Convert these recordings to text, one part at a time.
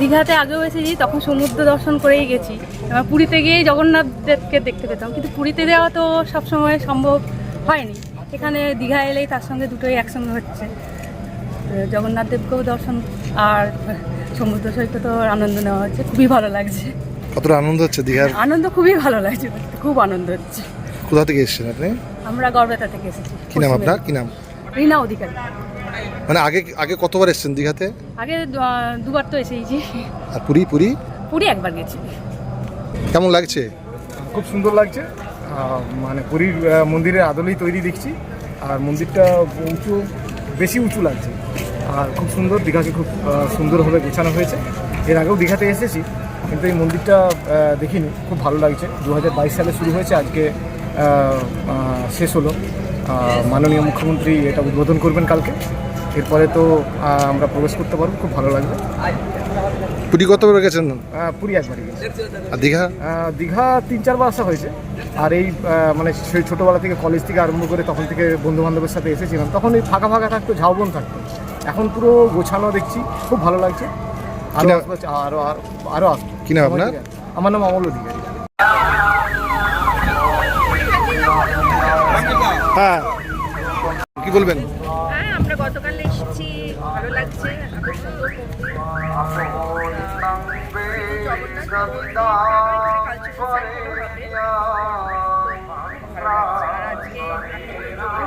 দীঘাতে আগেও এসেছি তখন সমুদ্র দর্শন করেই গেছি। এবার পুরীতে গিয়েই জগন্নাথ দেবকে দেখতে পেতাম। কিন্তু পুরীতে যাওয়া তো সবসময় সম্ভব হয়নি। এখানে দীঘা এলেই তার সঙ্গে দুটোই একসঙ্গে হচ্ছে। তো জগন্নাথ দর্শন আর সমুদ্র সৈকতও আনন্দ নেওয়া হচ্ছে। খুবই ভালো লাগছে। কতটা আনন্দ হচ্ছে দীঘার? আনন্দ খুবই ভালো লাগছে। খুব আনন্দ হচ্ছে। কোথা থেকে এসেছেন আপনি? আমরা গড়বেতা থেকে এসেছি। কি নাম আপনার? কি নাম? রিনা অধিকারী। মানে আগে আগে কতবার এসেছেন দীঘাতে? আগে দুবার তো এসেইছি। আর পুরী পুরী? পুরী একবার গেছি। কেমন লাগছে? খুব সুন্দর লাগছে। মানে পুরীর মন্দিরের আদলেই তৈরি দেখছি। আর মন্দিরটা উঁচু বেশি উঁচু লাগছে। আর খুব সুন্দর দীঘাকে খুব সুন্দরভাবে গোছানো হয়েছে। এর আগেও দীঘাতে এসেছি কিন্তু এই মন্দিরটা দেখিনি। খুব ভালো লাগছে। দু হাজার বাইশ সালে শুরু হয়েছে আজকে শেষ হলো। মাননীয় মুখ্যমন্ত্রী এটা উদ্বোধন করবেন কালকে। এরপরে তো আমরা প্রবেশ করতে পারব খুব ভালো লাগবে। পুরী কতবার গেছেন? পুরী একবারই গেছি। আর দীঘা? দীঘা তিন চারবার আসা হয়েছে। আর এই মানে সেই ছোটোবেলা থেকে কলেজ থেকে আরম্ভ করে তখন থেকে বন্ধু বান্ধবের সাথে এসেছিলাম তখন এই ফাঁকা ফাঁকা থাকতো ঝাউবন থাকতো। এখন পুরো গোছানো দেখছি খুব ভালো লাগছে। আরও আরও আরও আসব। কি আপনার? আমার নাম অমল অধিকারী হ্যাঁ। কি বলবেন? হ্যাঁ আমরা গতকাল এসেছি, ভালো লাগছে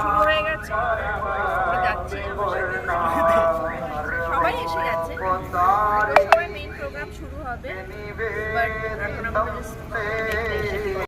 শুরু হয়ে গেছে সবাই এসে গেছে সবাই মেইন শুরু হবে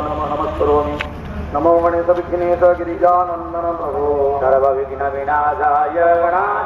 समर्पयामि नमः नमस्करोमि नमो गणेशविघ्नेश गिरिजानन्दन प्रभो सर्वविघ्नविनाशाय गणा